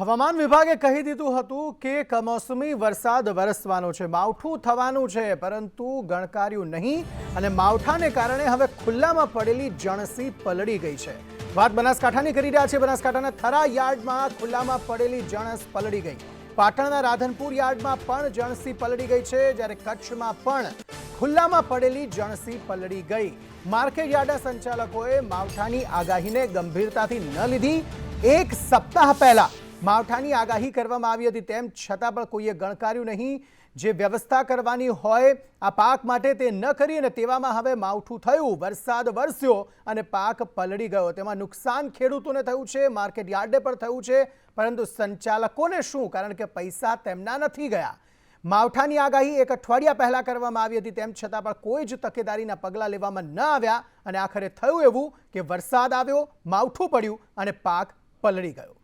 હવામાન વિભાગે કહી દીધું હતું કે કમોસમી વરસાદ વરસવાનો છે, માવઠું થવાનું છે, પરંતુ ગણકાર્યું નહીં અને માવઠાને કારણે હવે ખુલ્લામાં પડેલી જણસી પલળી ગઈ છે. વાત બનાસકાંઠાની કરી રહ્યા છે બનાસકાંઠાના થરા યાર્ડમાં ખુલ્લામાં પડેલી જણસ પલળી ગઈ. પાટણના રાધનપુર યાર્ડમાં પણ જણસી પલળી ગઈ છે, જ્યારે કચ્છમાં પણ ખુલ્લામાં પડેલી જણસી પલળી ગઈ. માર્કેટ યાર્ડના સંચાલકોએ માવઠાની આગાહીને ગંભીરતાથી ન લીધી. એક સપ્તાહ પહેલા માવઠાની આગાહી કરવામાં આવી હતી તેમ છતાં પણ કોઈએ ગણકાર્યું નહીં. જે વ્યવસ્થા કરવાની હોય આ પાક માટે તે ન કરી અને તેવામાં હવે માવઠું થયું. વરસાદ વરસ્યો અને પાક પલળી ગયો. તેમાં નુકસાન ખેડૂતોને થયું છે, માર્કેટ યાર્ડે પણ થયું છે, પરંતુ સંચાલકોને શું? કારણ કે પૈસા તેમના નથી ગયા. માવઠાની આગાહી એક અઠવાડિયા પહેલાં કરવામાં આવી હતી તેમ છતાં પણ કોઈ જ તકેદારીના પગલાં લેવામાં ન આવ્યા અને આખરે થયું એવું કે વરસાદ આવ્યો, માવઠું પડ્યું અને પાક પલળી ગયો.